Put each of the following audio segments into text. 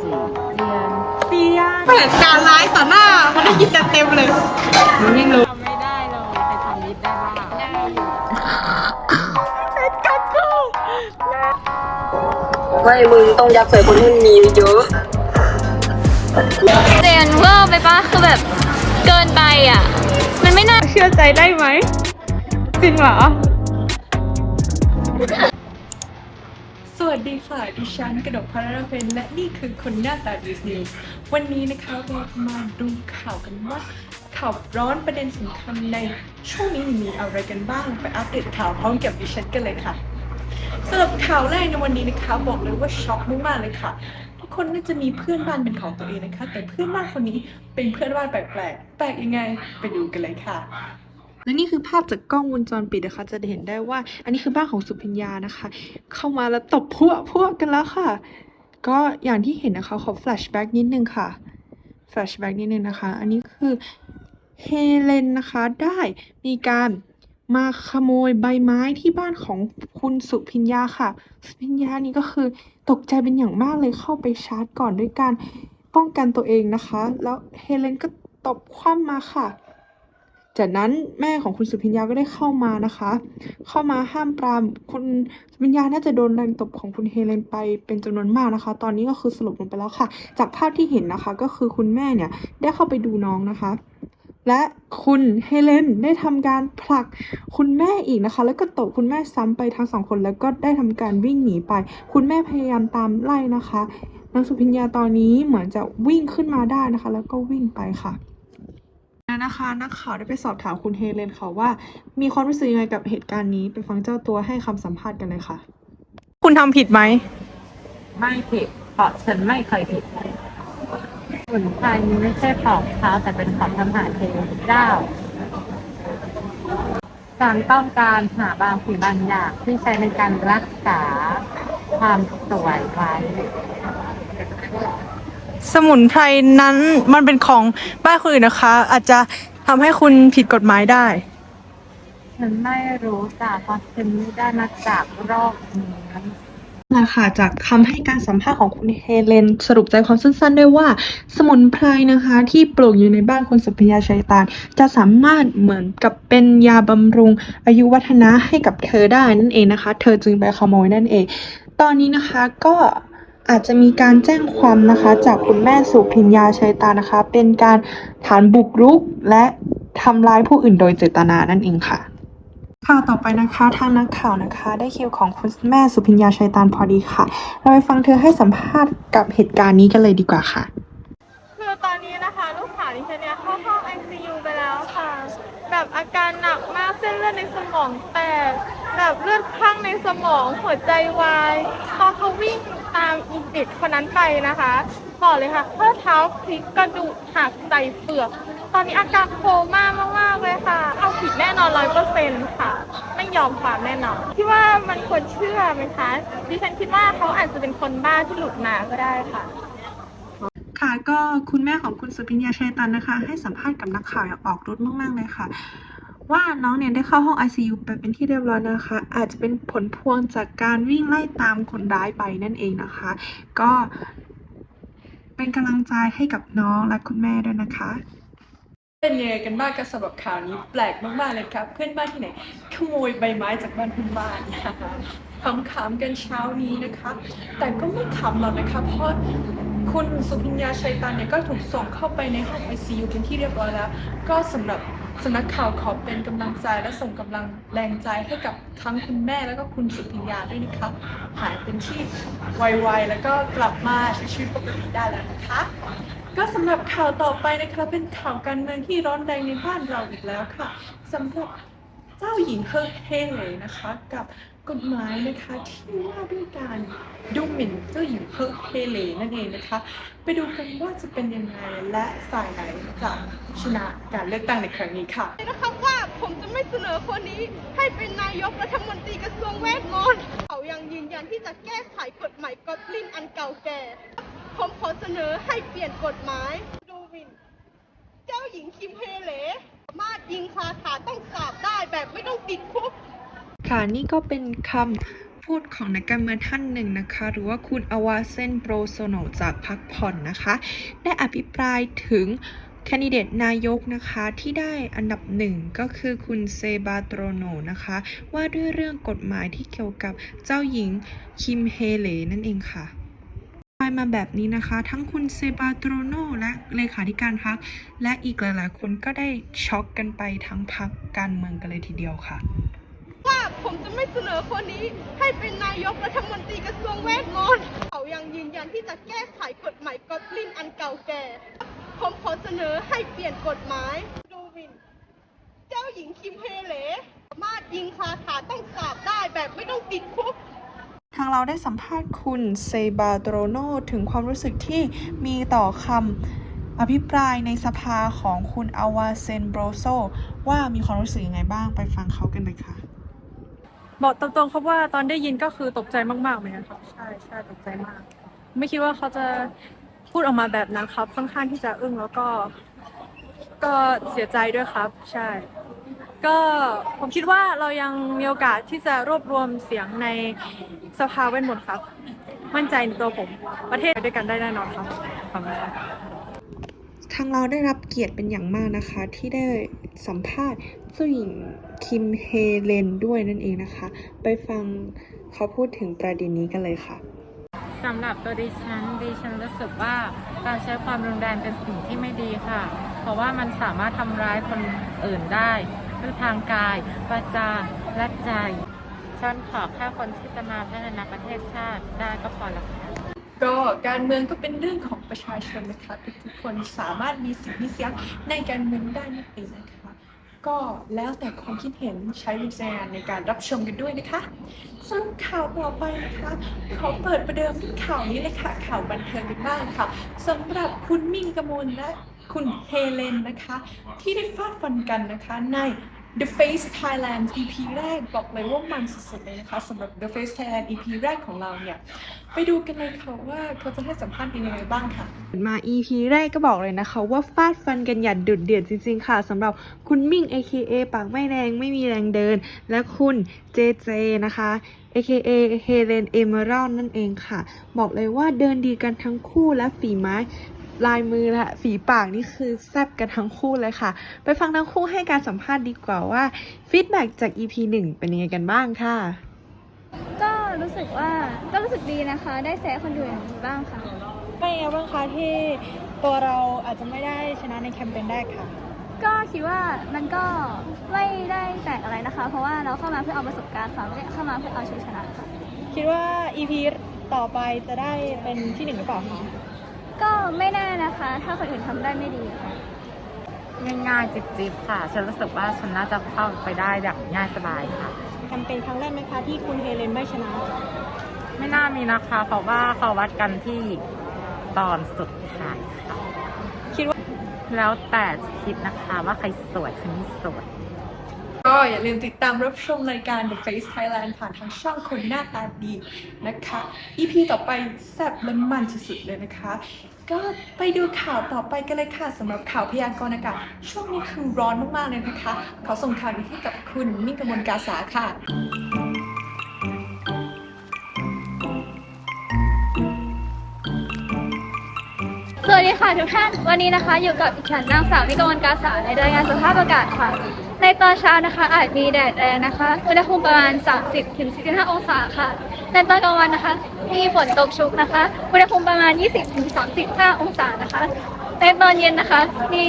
几间เปียนเปิดการไลฟ์ต่อหน้า มันได้ยินเต็มๆเลยหนูยังรู้ทำไม่ได้เลยใครทำลิฟต์ได้บ้างได้อยู่กัดกูไม่มึงต้องยัดใส่คนที่มันมีเยอะเจนเวอร์ไปปะคือแบบเกินไปอะ มันไม่น่าเชื่อใจได้ไหม จริงเหรอส วัสดีค่ะ ดิฉันกระดกพระราเพนและนี่คือคนหน้าตาดีนิวส์วันนี้นะคะเราจะมาดูข่าวกันว่า ข่าวร้อนประเด็นสำคัญในช่วงนี้มีอะไรกันบ้างไปอัปเดตข่าวพร้อมกับดิฉันกันเลยค่ะสำหรับข่าวแรกในวันนี้นะคะ บอกเลยว่าช็อกมากๆเลยค่ะทุกคนน่าจะมีเพื่อนบ้านเป็นของตัวเองนะคะ แต่เพื่อนบ้านคนนี้เป็นเพื่อนบ้านแปลกๆแปลกยังไงไปดูกันเลยค่ะ และนี่คือภาพจากกล้องวงจรปิดนะคะ จะเห็นได้ว่า อันนี้คือบ้านของสุพิญญานะคะ เข้ามาแล้วตบพวกพวกกันแล้วค่ะ ก็อย่างที่เห็นนะคะขอแฟลชแบ็กนิดนึงค่ะแฟลชแบ็กนิดนึงนะคะ อันนี้คือเฮเลนนะคะได้มีการมาขโมยใบไม้ที่บ้านของคุณสุพิญญาค่ะ สุพิญญานี่ก็คือตกใจเป็นอย่างมากเลยเข้าไปชาร์จก่อนด้วยการป้องกันตัวเองนะคะ แล้วเฮเลนก็ตบคว่ำมาค่ะ จากนั้นแม่ของคุณสุพิญญาก็ได้เข้ามานะคะ เข้ามาห้ามปรามคุณสุพิญญาน่าจะโดนแรงตบของคุณเฮเลนไปเป็นจำนวนมากนะคะ ตอนนี้ก็คือสลบลงไปแล้วค่ะ จากภาพที่เห็นนะคะ ก็คือคุณแม่เนี่ยได้เข้าไปดูน้องนะคะ และคุณเฮเลนได้ทำการผลักคุณแม่อีกนะคะ แล้วก็ตบคุณแม่ซ้ำไปทั้งสองคนแล้วก็ได้ทำการวิ่งหนีไป คุณแม่พยายามตามไล่นะคะนางสุพิญญาตอนนี้เหมือนจะวิ่งขึ้นมาได้นะคะ แล้วก็วิ่งไปค่ะ นะคะ นักข่าวได้ไปสอบถามคุณเฮเลนค่ะว่า มีความรู้สึกยังไงกับเหตุการณ์นี้ไปฟังเจ้าตัวให้คำสัมภาษณ์กันเลยค่ะ คุณทำผิดไหม ไม่ผิดเพราะฉันไม่เคยผิดสมุนไพรนี้ไม่ใช่ของเขาแต่เป็นของทำอาหารเทพเจ้า การต้องการหาบางสิ่งบางอย่างที่ใช้ในการรักษาความสวยไว้ สมุนไพรนั้นมันเป็นของบ้านคนอื่นนะคะ อาจจะทำให้คุณผิดกฎหมายได้ ฉันไม่รู้จ้ะเพราะฉันไม่ได้มาจากโรคนี้นะคะจากคำให้การสัมภาษณ์ของคุณเฮเลน สรุปใจความสั้นๆ ได้ว่า สมุนไพรนะคะ ที่ปลูกอยู่ในบ้านคนสุพยาชัยตานจะสามารถเหมือนกับเป็นยาบำรุงอายุวัฒนะให้กับเธอได้นั่นเองนะคะ เธอจึงไปขโมยนั่นเอง ตอนนี้นะคะก็ อาจจะมีการแจ้งความนะคะ จากคุณแม่สุพิญญาชัยตานะคะ เป็นการฐานบุกรุกและทำร้ายผู้อื่นโดยเจตนานั่นเองค่ะข่าวต่อไปนะคะทางนักข่าวนะคะ ได้คิวของคุณแม่สุพิญญาชัยตานพอดีค่ะ เราไปฟังเธอให้สัมภาษณ์กับเหตุการณ์นี้กันเลยดีกว่าค่ะ คือตอนนี้นะคะลูกสาวดิฉันเนี่ยเข้าห้อง ICU ไปแล้วค่ะ แบบอาการหนักมากเส้นเลือดในสมองแตกแบบเลือดข้างในสมองหัวใจวายพอเขาวิ่ง ตามอีเด็กคนนั้นไปนะคะบอกเลยค่ะข้อเท้าพลิกกระดูกหักใส่เปลือก ตอนนี้อาการโคม่ามากๆเลยค่ะ เอาผิดแน่นอนร้อยเปอร์เซ็นต์ค่ะ ไม่ยอมความแน่นอนคิดว่ามันควรเชื่อไหมคะดิฉันคิดว่าเขาอาจจะเป็นคนบ้าที่หลุดมาก็ได้ค่ะค่ะก็คุณแม่ของคุณสุพิญญาชัยตันนะคะ ให้สัมภาษณ์กับนักข่าวอย่างออกรถมาก ๆ เลยค่ะ ว่าน้องเนี่ยได้เข้าห้อง ICU ไปเป็นที่เรียบร้อยนะคะ อาจจะเป็นผลพวงจากการวิ่งไล่ตามคนร้ายไปนั่นเองนะคะ ก็เป็นกำลังใจให้กับน้องและคุณแม่ด้วยนะคะ เป็นยังไงกันบ้างกับสำหรับข่าวนี้แปลกมากๆเลยครับ เพื่อนบ้านที่ไหนขโมยใบไม้จากบ้านเพื่อนบ้านคะขำๆกันเช้านี้นะคะ แต่ก็ไม่ขำหรอกนะคะ เพราะคุณสุพิญญาชัยตันเนี่ยก็ถูกส่งเข้าไปในห้อง ICU เป็นที่เรียบร้อยแล้ว ก็สำหรับ สำนักข่าวขอเป็นกำลังใจและส่งกำลังแรงใจให้กับทั้งคุณแม่แล้วก็คุณสุพิญญาด้วยนะคะหายเป็นที่ไวๆแล้วก็กลับมาใช้ชีวิตปกติได้แล้วนะคะ ก็สำหรับข่าวต่อไปนะคะเป็นข่าวการเมืองที่ร้อนแรงในบ้านเราอีกแล้วค่ะสำหรับ เจ้าหญิงเฮอร์เฮเลนะคะ กับกฎหมายนะคะที่ว่าด้วยการดูหมิ่นเจ้าหญิงเฮอร์เฮเลนั่นเองนะคะ ไปดูกันว่าจะเป็นยังไงและฝ่ายไหนจะชนะการเลือกตั้งในครั้งนี้ค่ะนะครับว่าผมจะไม่เสนอคนนี้ให้เป็นนายกรัฐมนตรีกระทรวงเวทมนต์เขายังยืนยันที่จะแก้ไขกฎหมายกอบลินอันเก่าแก่ ผมขอเสนอให้เปลี่ยนกฎหมายดูหมิ่นเจ้าหญิงคิมเฮเลามารถยิงคาถาต้องสาบได้แบบไม่ต้องติดคุก ค่ะนี่ก็เป็นคพูดของนักการเมืองท่านหนึ่งนะคะ หรือว่าคุณอวาเซนโปรโซโนจากพรรคผ่อนนะคะ ได้อภิปรายถึงแคนดิเดตนายกนะคะที่ได้อันดับหนึ่งก็คือคุณเซบาโตรโนนะคะ ว่าด้วยเรื่องกฎหมายที่เกี่ยวกับเจ้าหญิงคิมเฮเลนั่นเองค่ะ ไปมาแบบนี้นะคะ ทั้งคุณเซบาโตรโนและเลขาธิการพรรคและอีกหลาย ๆ คนก็ได้ช็อกกันไปทั้งพรรคการเมืองกันเลยทีเดียวค่ะ ว่าผมจะไม่เสนอคนนี้ให้เป็นนายกรัฐมนตรีกระทรวงเวทมนต์เขายังยืนยันที่จะแก้ไขกฎหมายกอบลินอันเก่าแก่ ผมขอเสนอให้เปลี่ยนกฎหมายดูหมิน เจ้าหญิงคิมเฮเลสามารถยิงคาถาต้องสาบได้แบบไม่ต้องติดคุกางเราได้สัมภาษณ์คุณเซบาโตรโนถึงความรู้สึกที่มีต่อคำอภิปรายในสภาของคุณอาวาเซนโบรโซว่ามีความรู้สึกยังไงบ้างไปฟังเขากันเลยค่ะ บอกตรงๆครับว่าตอนได้ยินก็คือตกใจมากๆเหมือนกันครับใช่ใช่ตกใจมาก ไม่คิดว่าเขาจะพูดออกมาแบบนั้นครับ ค่อนข้างที่จะอึ้งแล้วก็ ก็เสียใจด้วยครับ ใช่ ก็ผมคิดว่าเรายังมีโอกาสที่จะรวบรวมเสียงในสภาเว้นหมดครับ มั่นใจในตัวผม ประเทศไปด้วยกันได้แน่นอนครับขอบคุณครับทางเราได้รับเกียรติเป็นอย่างมากนะคะ ที่ได้สัมภาษณ์เจ้าหญิงคิมเฮเลนด้วยนั่นเองนะคะ ไปฟังเขาพูดถึงประเด็นนี้กันเลยค่ะสำหรับตัวดิฉันดิฉันรู้สึกว่าการใช้ความรุนแรงเป็นสิ่งที่ไม่ดีค่ะ เพราะว่ามันสามารถทำร้ายคนอื่นได้ ด้วยทางกายวาจาและใจ ฉันขอแค่คนที่จะมาพัฒนาประเทศชาติได้ก็พอแล้วค่ะก็การเมืองก็เป็นเรื่องของประชาชนนะคะทุกคนสามารถมีสิทธิมีเสียงในการเมืองได้นั่นเองนะคะก็แล้วแต่ความคิดเห็นใช้วิจารณญาณในการรับชมกันด้วยนะคะส่วนข่าวต่อไปนะคะ ขอเปิดประเดิมที่ข่าวนี้เลยค่ะข่าวบันเทิงกันบ้างค่ะสำหรับคุณมิ่งกมลและ คุณเฮเลนนะคะ ที่ได้ฟาดฟันกันนะคะใน The Face Thailand EP แรกบอกเลยว่ามันสุดๆเลยนะคะสำหรับ The Face Thailand EP แรกของเราเนี่ย ไปดูกันเลยค่ะว่าเขาจะให้สัมภาษณ์ยังไงบ้างค่ะ มา EP แรกก็บอกเลยนะคะ ว่าฟาดฟันกันอย่าดุดเดือดจริงๆค่ะสำหรับคุณมิ่ง AKA ปากไม่แรงไม่มีแรงเดิน และคุณเจเจนะคะ AKA เฮเลนเอเมอรัลนั่นเองค่ะ บอกเลยว่าเดินดีกันทั้งคู่และฝีไม้ ลายมือและฝีปากนี่คือแซบกันทั้งคู่เลยค่ะ ไปฟังทั้งคู่ให้การสัมภาษณ์ดีกว่าว่าฟีดแบ็กจาก EP 1 เป็นยังไงกันบ้างค่ะ ก็รู้สึกว่าก็รู้สึกดีนะคะ ได้แซะคนอื่นบ้างค่ะเป็นยังไงบ้างคะที่ตัวเราอาจจะไม่ได้ชนะในแคมเปญแรกค่ะ ก็คิดว่ามันก็ไม่ได้แตกอะไรนะคะ เพราะว่าเราเข้ามาเพื่อเอาประสบการณ์ค่ะไม่ได้เข้ามาเพื่อเอาชัยชนะค่ะ คิดว่า EP ต่อไปจะได้เป็นที่หนึ่งหรือเปล่าคะ ก็ไม่แน่นะคะ ถ้าคนอื่นทำได้ไม่ดีค่ะ ง่ายๆจิบๆค่ะ ฉันรู้สึกว่าฉันน่าจะเข้าไปได้แบบง่ายสบายค่ะแคมเปญครั้งแรกไหมคะที่คุณเฮเลนไม่ชนะ ไม่น่ามีนะคะ เพราะว่าเขาวัดกันที่ตอนสุดท้ายค่ะ คิดว่า แล้วแต่จะคิดนะคะว่าใครสวยใครไม่สวย ก็อย่าลืมติดตามรับชมรายการ The Face Thailand ผ่านทางช่องคนหน้าตาดีนะคะ EP ต่อไปแซ่บและมันสุดๆเลยนะคะ ก็ไปดูข่าวต่อไปกันเลยค่ะสำหรับข่าวพยากรณ์อากาศช่วงนี้คือร้อนมากๆเลยนะคะ ขอส่งข่าวนี้ให้กับคุณมิ่งกมลกาสาค่ะสวัสดีค่ะทุกท่าน วันนี้นะคะอยู่กับดิฉันนางสาวนิกมลกาสาในรายงานสภาพอากาศค่ะ ในตอนเช้านะคะ อาจมีแดดแรงนะคะ อุณหภูมิประมาณ 30ถึง45 องศาค่ะ ในตอนกลางวันนะคะ มีฝนตกชุกนะคะ อุณหภูมิประมาณ 20ถึง35 องศานะคะ ในตอนเย็นนะคะ มี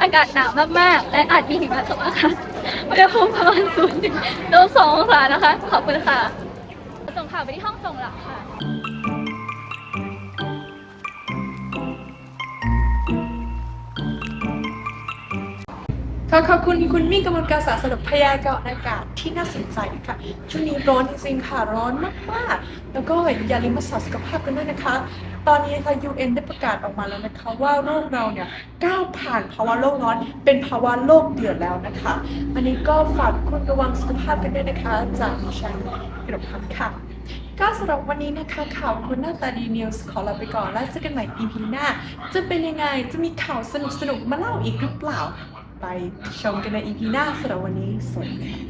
อากาศหนาวมากๆ และอาจมีหิมะตกนะคะอุณหภูมิประมาณ0ถึง2องศานะคะ ขอบคุณค่ะ ส่งข่าวไปที่ห้องส่งหลักค่ะ ขอขอบคุณคุณมิ่งกมลกาสาสำหรับพยากรณ์อากาศที่น่าสนใจค่ะช่วงนี้ร้อนจริงๆค่ะร้อนมากๆ แล้วก็อย่าลืมมาสอดสุขภาพกันด้วยนะคะ ตอนนี้ค่ะ UN ได้ประกาศออกมาแล้วนะคะ ว่าโลกเราเนี่ยก้าวผ่านภาวะโลกร้อนเป็นภาวะโลกเดือดแล้วนะคะ อันนี้ก็ฝากคุณระวังสุขภาพกันด้วยนะคะ จากดิฉันกระพันธ์ค่ะก็สำหรับวันนี้นะคะข่าวคุณหน้าตาดีนิวส์ขอลาไปก่อนแล้วเจอกันใหม่ EP หน้า จะเป็นยังไงจะมีข่าวสนุกๆมาเล่าอีกหรือเปล่า ไปชมกันในอีพีหน้าสำหรับวันนี้สวัสดีค่ะ